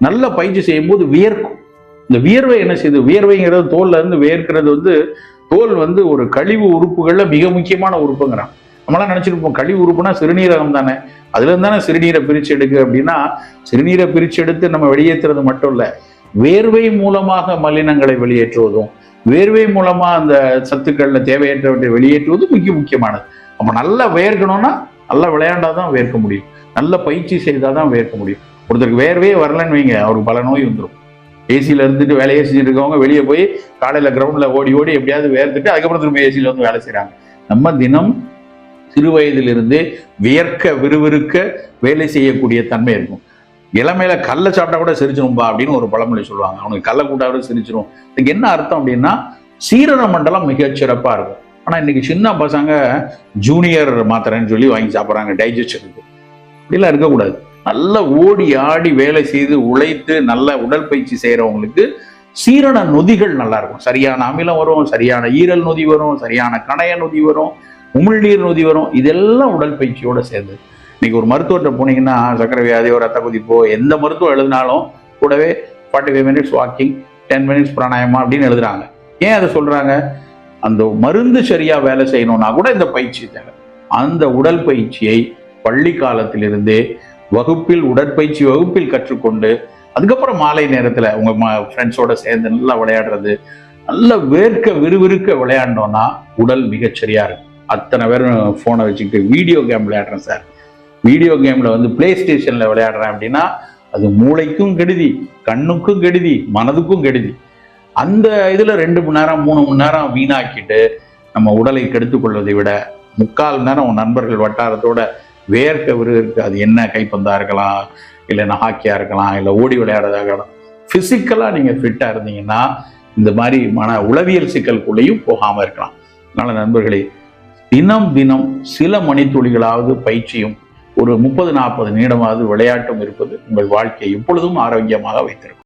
நல்ல பயிற்சி செய்யும்போது வியர்க்கும். இந்த வியர்வை என்ன செய்யுது? வியர்வைங்கிறது தோல்ல இருந்து வேர்க்கிறது வந்து தோல் வந்து ஒரு கழிவு உறுப்புகள்ல மிக முக்கியமான உறுப்புங்கிறான். நம்மளாம் நினைச்சிருப்போம் கழிவு உறுப்புனா சிறுநீரகம் தானே. அதுல தானே சிறுநீரை பிரிச்சு எடுக்கு? அப்படின்னா சிறுநீரை பிரிச்சு எடுத்து நம்ம வெளியேற்றுறது மட்டும் இல்ல வேர்வை மூலமாக மலினங்களை வெளியேற்றுவதும் வேர்வை மூலமா அந்த சத்துக்கள்ல தேவையற்றவற்றை வெளியேற்றுவதும் முக்கிய முக்கியமானது. அப்ப நல்லா வேர்க்கணும்னா நல்லா விளையாண்டாதான் வேர்க்க முடியும். நல்ல பயிற்சி செய்தாதான் வேர்க்க முடியும். ஒருத்தருக்கு வேர்வே வரலன்னு வைங்க அவருக்கு பல நோய் வந்துடும் ஏசியில் இருந்துட்டு வேலையை செஞ்சுட்டு இருக்கவங்க வெளியே போய் காலையில் கிரவுண்டில் ஓடி ஓடி எப்படியாவது வேர்த்துட்டு அதுக்கப்புறம் திரும்ப ஏசியில் வந்து வேலை செய்கிறாங்க நம்ம தினம் சிறு வயதிலிருந்து வியர்க்க விறுவிறுக்க வேலை செய்யக்கூடிய தன்மை இருக்கும். இளமையில கல்லை சாப்பிட்டா கூட சிரிச்சிரும்பா அப்படின்னு ஒரு பழமொழி சொல்லுவாங்க. அவனுக்கு கல்ல கூட்டாவது சிரிச்சிரும். இதுக்கு என்ன அர்த்தம் அப்படின்னா சீரண மண்டலம் மிகச்சிறப்பாக இருக்கும். ஆனால் இன்னைக்கு சின்ன பசங்க ஜூனியர் மாத்திரைன்னு சொல்லி வாங்கி சாப்பிட்றாங்க டைஜஷனுக்கு இப்படிலாம் இருக்கக்கூடாது. நல்லா ஓடி ஆடி வேலை செய்து உழைத்து நல்ல உடற்பயிற்சி செய்கிறவங்களுக்கு சீரண நொதிகள் நல்லா இருக்கும் சரியான அமிலம் வரும் சரியான ஈரல் நொதி வரும் சரியான கணைய நொதி வரும் உமிழ்நீர் நொதி வரும். இதெல்லாம் உடற்பயிற்சியோட சேர்ந்து. இன்னைக்கு ஒரு மருத்துவர்கிட்ட போனீங்கன்னா சக்கரை வியாதியோ ரத்த குதிப்போ எந்த மருத்துவம் எழுதினாலும் கூடவே forty five minutes walking ten minutes pranayama அப்படின்னு எழுதுறாங்க. ஏன் அதை சொல்றாங்க? அந்த மருந்து சரியா வேலை செய்யணும்னா கூட இந்த பயிற்சி தேவை. அந்த உடல் பயிற்சியை பள்ளி காலத்திலிருந்தே வகுப்பில் உடற்பயிற்சி வகுப்பில் கற்றுக்கொண்டு அதுக்கப்புறம் மாலை நேரத்தில் உங்கள் ம ஃப்ரெண்ட்ஸோட சேர்ந்து நல்லா விளையாடுறது நல்ல வேர்க்க விறுவிறுக்க விளையாண்டோன்னா உடல் மிகச்சரியாக இருக்கும். அத்தனை பேரும் ஃபோனை வச்சுக்கிட்டு வீடியோ கேம் விளையாடுறேன் சார் வீடியோ கேமில் வந்து பிளே ஸ்டேஷனில் விளையாடுறேன் அப்படின்னா அது மூளைக்கும் கெடுதி கண்ணுக்கும் கெடுதி மனதுக்கும் கெடுதி. அந்த இதில் ரெண்டு மணி நேரம் மூணு மணி நேரம் வீணாக்கிட்டு நம்ம உடலை கெடுத்துக்கொள்வதை விட முக்கால் நேரம் நண்பர்கள் வட்டாரத்தோட வேர்க்க விறுவிறுக்க அது என்ன கைப்பந்தா இருக்கலாம் இல்லைன்னா ஹாக்கியா இருக்கலாம் இல்லை ஓடி விளையாடுறதாக இருக்கலாம். பிசிக்கலா நீங்க ஃபிட்டா இருந்தீங்கன்னா இந்த மாதிரி மன உளவியல் சிக்கலுக்குள்ளேயும் போகாம இருக்கலாம். அதனால் நண்பர்களே தினம் தினம் சில மணித்துளிகளாவது பயிற்சியும் ஒரு முப்பது நாற்பது நிமிடமாவது விளையாட்டும் இருப்பது உங்கள் வாழ்க்கையை எப்பொழுதும் ஆரோக்கியமாக வைத்திருக்கும்.